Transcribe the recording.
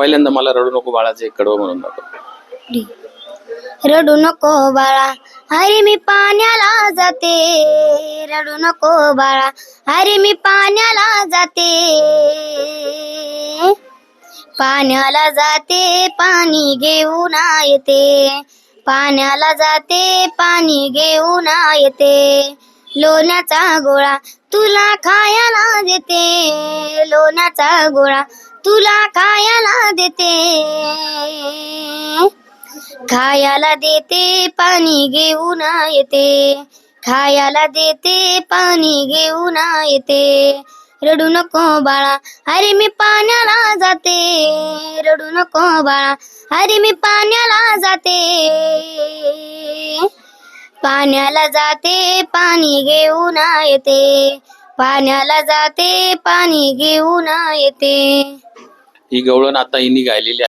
पहिल्यांदा मला रडू नको बाळाचे एक कडवं म्हणून दाखव. रडू नको बाळा अरे मी पाण्याला जाते. रडू नको बाळा अरे मी पाण्याला जाते. पाण्याला जाते पाणी घेऊन येते. पाण्याला जाते पाणी घेऊन येते. लोण्याचा गोळा तुला खायला देते. लोण्याचा गोळा तुला खायला देते. खायला देते पाणी घेऊन येते. खायला देते पाणी घेऊन येते. रडू नको बाळा अरे मी पाण्याला जाते. रडू नको बाळा अरे मी पाण्याला जाते. पाण्याला जाते पाणी घेऊन येते. पाण्याला जाते पाणी घेऊन येते. ही गवळण आता हिने गायलेली आहे.